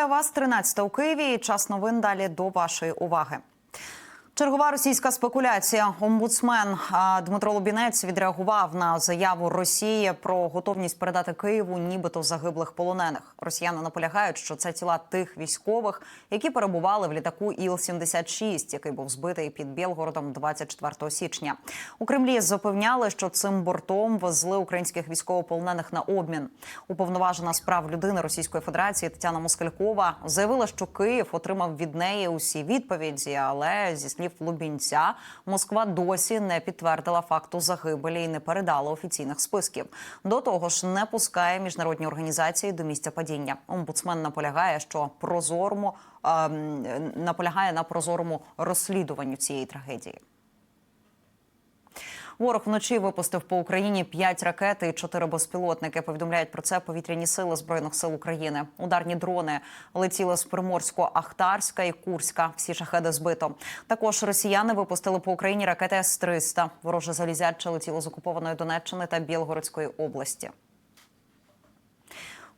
Вітаю вас 13 у Києві. Час новин далі до вашої уваги. Чергова російська спекуляція. Омбудсмен Дмитро Лубінець відреагував на заяву Росії про готовність передати Києву, нібито загиблих полонених. Росіяни наполягають, що це тіла тих військових, які перебували в літаку Іл-76, який був збитий під Білгородом 24 січня. У Кремлі запевняли, що цим бортом везли українських військовополонених на обмін. Уповноважена з прав людини Російської Федерації Тетяна Москалькова заявила, що Київ отримав від неї усі відповіді, але зі слів Лубінця, Москва досі не підтвердила факту загибелі і не передала офіційних списків. До того ж, не пускає міжнародні організації до місця падіння. Омбудсмен наполягає, що прозорому е, наполягає на прозорому розслідуванню цієї трагедії. Ворог вночі випустив по Україні п'ять ракет і чотири безпілотники. Повідомляють про це повітряні сили збройних сил України. Ударні дрони летіли з Приморського, Ахтарська і Курська. Всі шахеди збито. Також росіяни випустили по Україні ракети С-300. Вороже залізяче летіло з окупованої Донеччини та Білгородської області.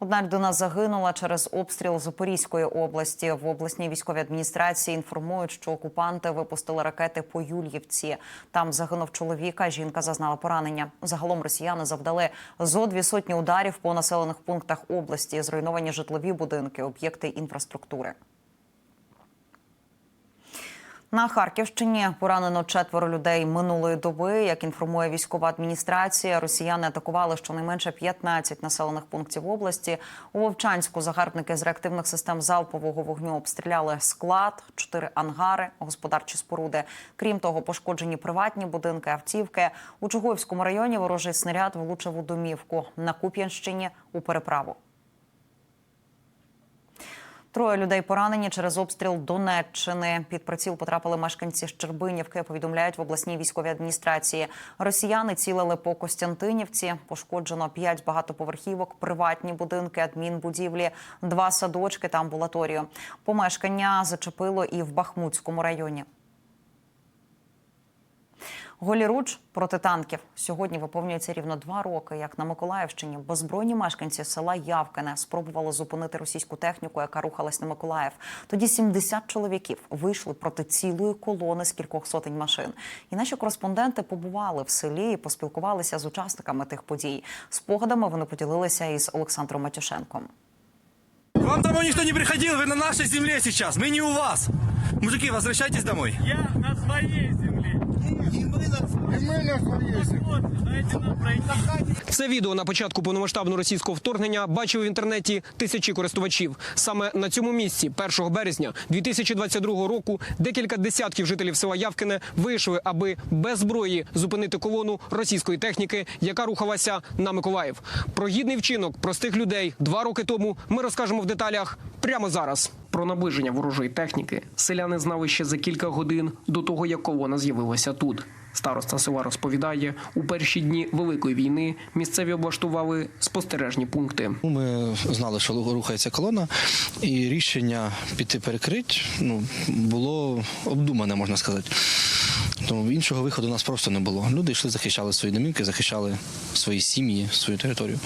Одна людина загинула через обстріл Запорізької області. В обласній військовій адміністрації інформують, що окупанти випустили ракети по Юльївці. Там загинув чоловік, а жінка зазнала поранення. Загалом росіяни завдали зо дві сотні ударів по населених пунктах області. Зруйновані житлові будинки, об'єкти інфраструктури. На Харківщині поранено четверо людей минулої доби. Як інформує військова адміністрація, росіяни атакували щонайменше 15 населених пунктів області. У Вовчанську загарбники з реактивних систем залпового вогню обстріляли склад, чотири ангари, господарчі споруди. Крім того, пошкоджені приватні будинки, автівки. У Чугуївському районі ворожий снаряд влучив у домівку. На Куп'янщині у переправу. Троє людей поранені через обстріл Донеччини. Під приціл потрапили мешканці Щербинівки. Повідомляють в обласній військовій адміністрації. Росіяни цілили по Костянтинівці. Пошкоджено п'ять багатоповерхівок, приватні будинки, адмінбудівлі, два садочки та амбулаторію. Помешкання зачепило і в Бахмутському районі. Голіруч проти танків сьогодні виповнюється рівно два роки. Як на Миколаївщині беззбройні мешканці села Явкине спробували зупинити російську техніку, яка рухалась на Миколаїв. Тоді 70 чоловіків вийшли проти цілої колони з кількох сотень машин. І наші кореспонденти побували в селі і поспілкувалися з учасниками тих подій. Спогадами вони поділилися із Олександром Матюшенком. Вам домой никто не приходил, вы на нашей земле сейчас, мы не у вас. Мужики, возвращайтесь домой. Я на своей земле. Це відео на початку повномасштабного російського вторгнення бачили в інтернеті тисячі користувачів. Саме на цьому місці, 1 березня 2022 року, декілька десятків жителів села Явкине вийшли, аби без зброї зупинити колону російської техніки, яка рухалася на Миколаїв. Про гідний вчинок простих людей два роки тому ми розкажемо в деталях прямо зараз. Про наближення ворожої техніки селяни знали ще за кілька годин до того, як колона з'явилася тут. Староста села розповідає, у перші дні великої війни місцеві облаштували спостережні пункти. Ну, Ми знали, що рухається колона, і рішення піти перекрить ну, було обдумане, можна сказати. Тому іншого виходу у нас просто не було. Люди йшли, захищали свої домівки, захищали свої сім'ї, свою територію.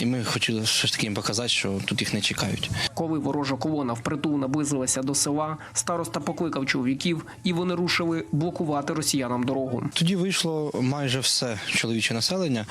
І ми хотіли все ж таки їм показати, що тут їх не чекають. Коли ворожа колона впритул наблизилася до села, староста покликав чоловіків, і вони рушили блокувати росіянам дорогу. Тоді вийшло майже все чоловіче населення,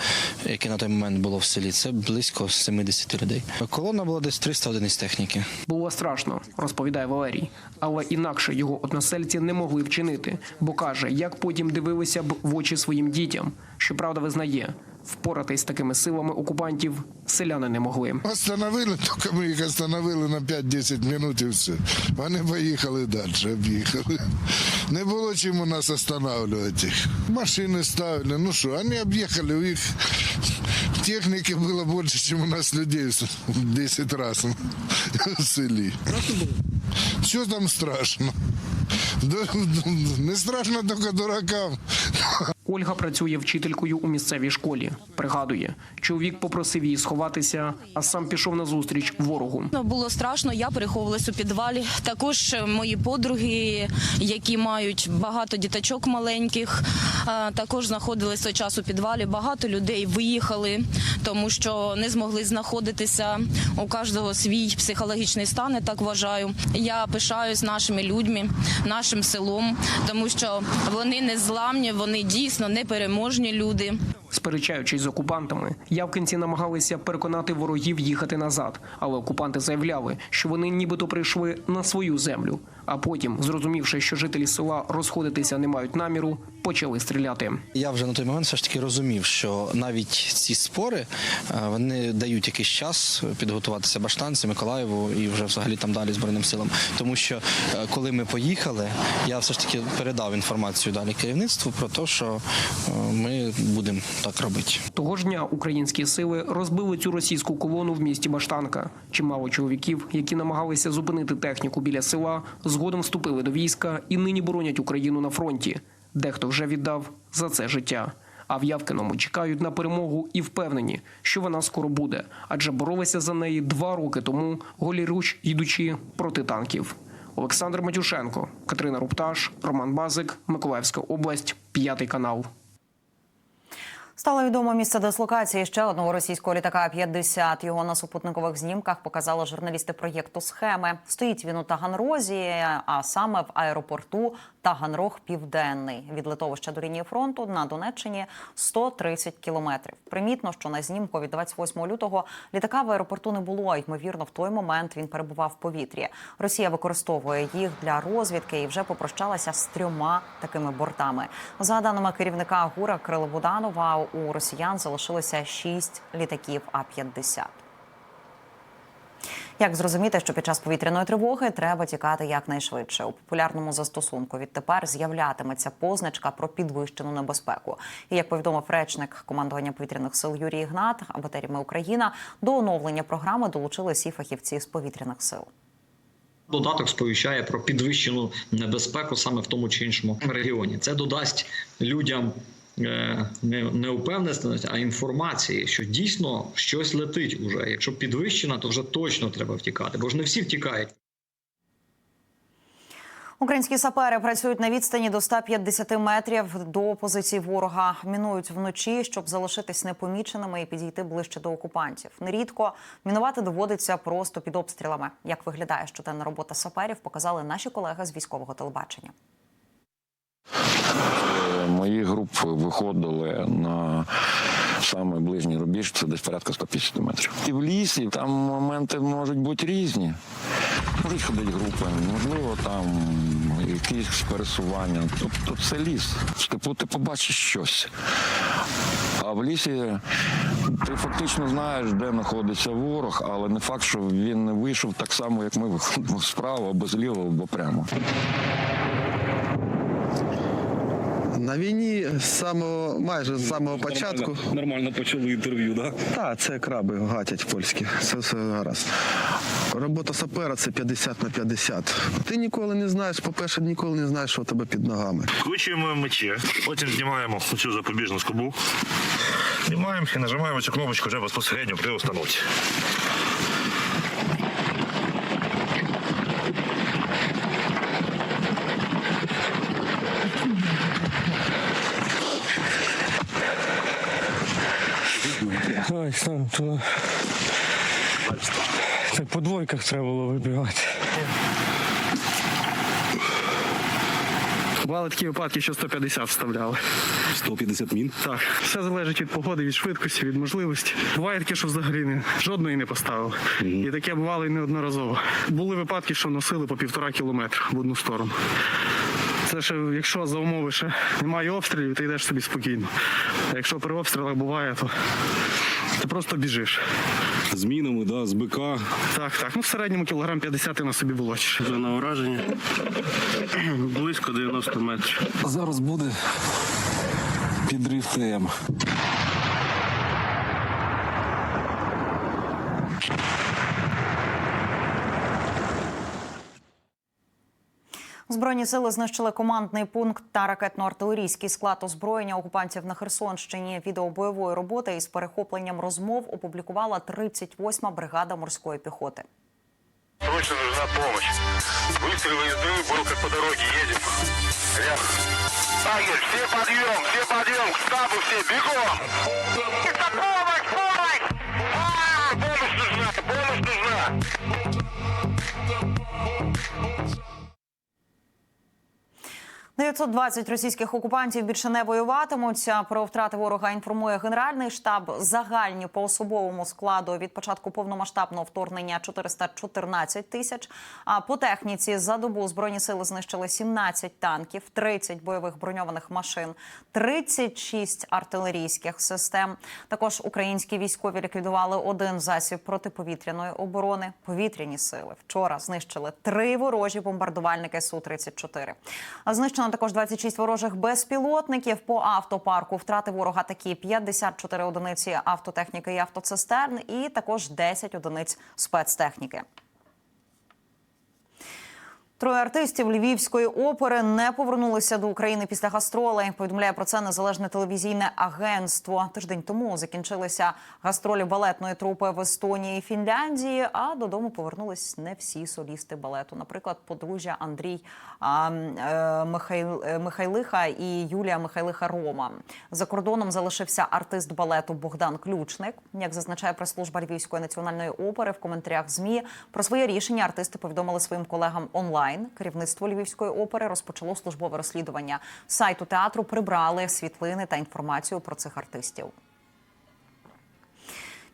яке на той момент було в селі. Це близько 70 людей. Колона була десь 300 одиниць техніки. Було страшно, розповідає Валерій. Але інакше його односельці не могли вчинити, бо каже, як потім дивилися б в очі своїм дітям. Щоправда, визнає, впоратись з такими силами окупантів селяни не могли. Остановили, тільки ми їх остановили на 5-10 минут і все. Вони поїхали далі, об'їхали. Не було чим у нас останавливати. їх. Машини ставили, ну що, вони об'їхали, у їх техніки було більше, ніж у нас людей в 10 разів в селі. Що там страшно? Не страшно только дуракам. Ольга працює вчителькою у місцевій школі. Пригадує, чоловік попросив її сховатися, а сам пішов на зустріч ворогу. Ну, Було страшно, я переховувалась у підвалі. Також е, мої подруги, які мають багато діточок маленьких, е, також знаходились той час у підвалі. Багато людей виїхали, тому що не змогли знаходитися. У кожного свій психологічний стан, я так вважаю. Я пишаюсь нашими людьми, нашим селом, тому що вони не зламні, вони дійсно непереможні люди. Сперечаючись з окупантами, явкинці намагалися переконати ворогів їхати назад, але окупанти заявляли, що вони нібито прийшли на свою землю. А потім, зрозумівши, що жителі села розходитися не мають наміру, почали стріляти. Я вже на той момент все ж таки розумів, що навіть ці спори е, вони дають якийсь час підготуватися Баштанці, Миколаєву і вже взагалі там далі збройним силам. Тому що е, коли ми поїхали, я все ж таки передав інформацію далі керівництву про те, що е, ми будемо так робити. Того ж дня українські сили розбили цю російську колону в місті Баштанка. Чимало чоловіків, які намагалися зупинити техніку біля села, згодом вступили до війська і нині боронять Україну на фронті. Дехто вже віддав за це життя. А в Явкиному чекають на перемогу і впевнені, що вона скоро буде, адже боролися за неї два роки тому, голіруч йдучи проти танків. Олександр Матюшенко, Катерина Рупташ, Роман Базик, Миколаївська область, п'ятий канал. Стало відомо місце дислокації ще одного російського літака 50 Його на супутникових знімках показали журналісти проєкту схеми. Стоїть він у Таганрозі, а саме в аеропорту Таганрог Південний від литовища до лінії фронту на Донеччині 130 кілометрів. Примітно, що на знімку від 28 лютого літака в аеропорту не було. Ймовірно, в той момент він перебував в повітрі. Росія використовує їх для розвідки і вже попрощалася з трьома такими бортами. За даними керівника ГУРа Крила У росіян залишилося шість літаків А-50. Як зрозуміти, що під час повітряної тривоги треба тікати якнайшвидше? У популярному застосунку відтепер з'являтиметься позначка про підвищену небезпеку. І як повідомив речник командування повітряних сил Юрій Ігнат, батеріями Україна до оновлення програми долучились і фахівці з повітряних сил. Додаток сповіщає про підвищену небезпеку саме в тому чи іншому регіоні. Це додасть людям не, не упевненості, а інформації, що дійсно щось летить уже. Якщо підвищена, то вже точно треба втікати, бо ж не всі втікають. Українські сапери працюють на відстані до 150 метрів до позицій ворога. Мінують вночі, щоб залишитись непоміченими і підійти ближче до окупантів. Нерідко мінувати доводиться просто під обстрілами. Як виглядає щоденна робота саперів, показали наші колеги з військового телебачення. Мої групи виходили на самий ближній рубіж, це десь порядка 150 метрів. І в лісі там моменти можуть бути різні. Можуть ходити групи, можливо, там якісь пересування. Тобто це ліс. В степу ти побачиш щось. А в лісі ти фактично знаєш, де знаходиться ворог, але не факт, що він не вийшов так само, як ми виходимо справа або зліва, або прямо. На війні з самого майже з самого початку. Нормально почали інтерв'ю, так? Так, це краби гатять польські. Це все гаразд. Робота сапера це 50 на 50. Ти ніколи не знаєш, по-перше, ніколи не знаєш, що у тебе під ногами. Вкручуємо мечі, потім знімаємо цю запобіжну скобу. Знімаємо і нажимаємо цю кнопочку вже безпосередньо при установці. Ой, там, то... Так по двойках треба було вибивати. Бували такі випадки, що 150 вставляли. 150 мін. Так, все залежить від погоди, від швидкості, від можливості. Буває таке, що взагалі не, жодної не поставив. І таке бувало і неодноразово. Були випадки, що носили по півтора кілометра в одну сторону. Це ще, якщо за умови ще немає обстрілів, ти йдеш собі спокійно. А якщо при обстрілах буває, то ти просто біжиш. З мінами, да, з БК. Так, так. Ну в середньому кілограм 50 на собі волочиш. Зона ураження близько 90 метрів. Зараз буде підрив ТМ. Збройні сили знищили командний пункт та ракетно-артилерійський склад озброєння окупантів на Херсонщині. Відео бойової роботи із перехопленням розмов опублікувала 38-ма бригада морської піхоти. Срочно нужна помощь. Выстрелы из дыры, был как по дороге едем. Рядом. Лагерь, все подъем, все подъем, к штабу все, бегом! Это помощь, 920 російських окупантів більше не воюватимуться. Про втрати ворога інформує генеральний штаб. Загальні по особовому складу від початку повномасштабного вторгнення 414 тисяч. А по техніці за добу збройні сили знищили 17 танків, 30 бойових броньованих машин, 36 артилерійських систем. Також українські військові ліквідували один засіб протиповітряної оборони. Повітряні сили вчора знищили три ворожі бомбардувальники су 34 А знищено також 26 ворожих безпілотників по автопарку. Втрати ворога такі 54 одиниці автотехніки і автоцистерн, і також 10 одиниць спецтехніки. Троє артистів львівської опери не повернулися до України після гастролей. Повідомляє про це незалежне телевізійне агентство. Тиждень тому закінчилися гастролі балетної трупи в Естонії і Фінляндії. А додому повернулись не всі солісти балету. Наприклад, подружжя Андрій а, е, Михайл, е, Михайлиха і Юлія Михайлиха Рома. За кордоном залишився артист балету Богдан Ключник. Як зазначає прес-служба Львівської національної опери в коментарях змі про своє рішення артисти повідомили своїм колегам онлайн. Керівництво Львівської опери розпочало службове розслідування. Сайту театру прибрали світлини та інформацію про цих артистів.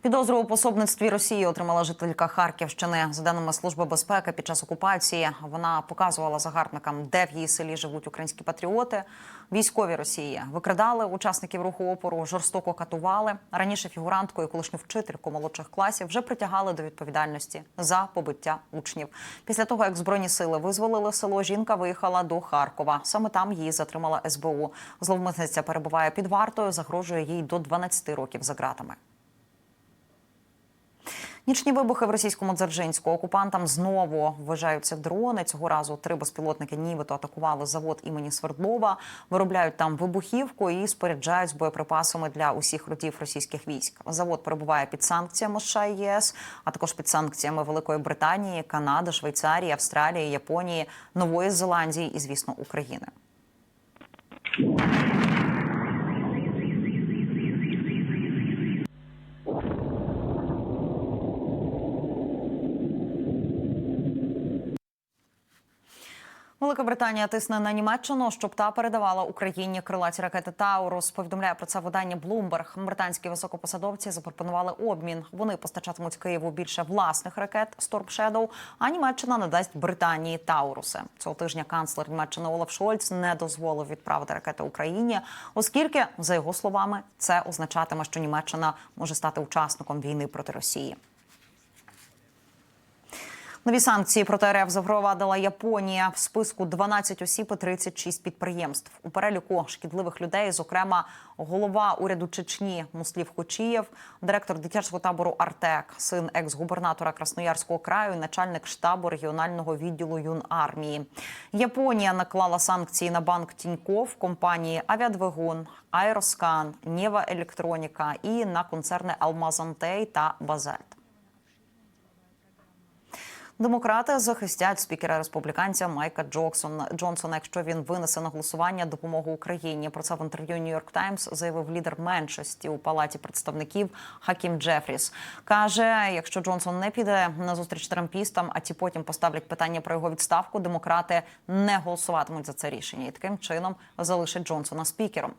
Підозру у пособництві Росії отримала жителька Харківщини. За даними служби безпеки, під час окупації вона показувала загарбникам, де в її селі живуть українські патріоти. Військові Росії викрадали учасників руху опору, жорстоко катували. Раніше фігурантку і колишню вчительку молодших класів вже притягали до відповідальності за побиття учнів. Після того, як збройні сили визволили село, жінка виїхала до Харкова. Саме там її затримала СБУ. Зловмисниця перебуває під вартою, загрожує їй до 12 років за ґратами. Нічні вибухи в російському Дзержинську. Окупантам знову вважаються дрони. Цього разу три безпілотники нібито атакували завод імені Свердлова. Виробляють там вибухівку і споряджають з боєприпасами для усіх родів російських військ. Завод перебуває під санкціями США і ЄС, а також під санкціями Великої Британії, Канади, Швейцарії, Австралії, Японії, Нової Зеландії і, звісно, України. Велика Британія тисне на Німеччину, щоб та передавала Україні крилаті ракети Таурус. Повідомляє про це видання Bloomberg. Британські високопосадовці запропонували обмін. Вони постачатимуть Києву більше власних ракет Storm Shadow, а Німеччина надасть Британії Тауруси. Цього тижня канцлер Німеччини Олаф Шольц не дозволив відправити ракети Україні, оскільки, за його словами, це означатиме, що Німеччина може стати учасником війни проти Росії. Нові санкції проти РФ запровадила Японія в списку 12 осіб і 36 підприємств. У переліку шкідливих людей, зокрема, голова уряду Чечні Муслів Хочієв, директор дитячого табору Артек, син екс-губернатора Красноярського краю, начальник штабу регіонального відділу юнармії. Японія наклала санкції на банк Тіньков, компанії Авіадвигун, Аероскан, Нєва Електроніка і на концерни Алмазантей та Базельт. Демократи захистять спікера республіканця Майка Джоксон Джонсона, якщо він винесе на голосування допомогу Україні. Про це в інтерв'ю Нью-Йорк Таймс заявив лідер меншості у палаті представників Хакім Джефріс. каже: якщо Джонсон не піде на зустріч трампістам, а ті потім поставлять питання про його відставку, демократи не голосуватимуть за це рішення і таким чином залишать Джонсона спікером.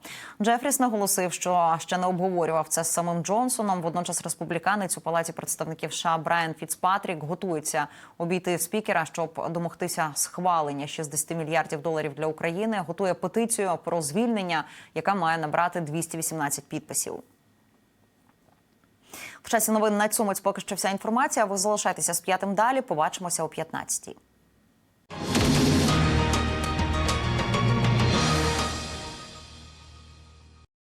Джефріс наголосив, що ще не обговорював це з самим Джонсоном. Водночас республіканець у палаті представників США Брайан Фіцпатрік готується обійти спікера, щоб домогтися схвалення 60 мільярдів доларів для України. Готує петицію про звільнення, яка має набрати 218 підписів. В часі новин на цьому поки що вся інформація. Ви залишайтеся з п'ятим далі. Побачимося о 15-й.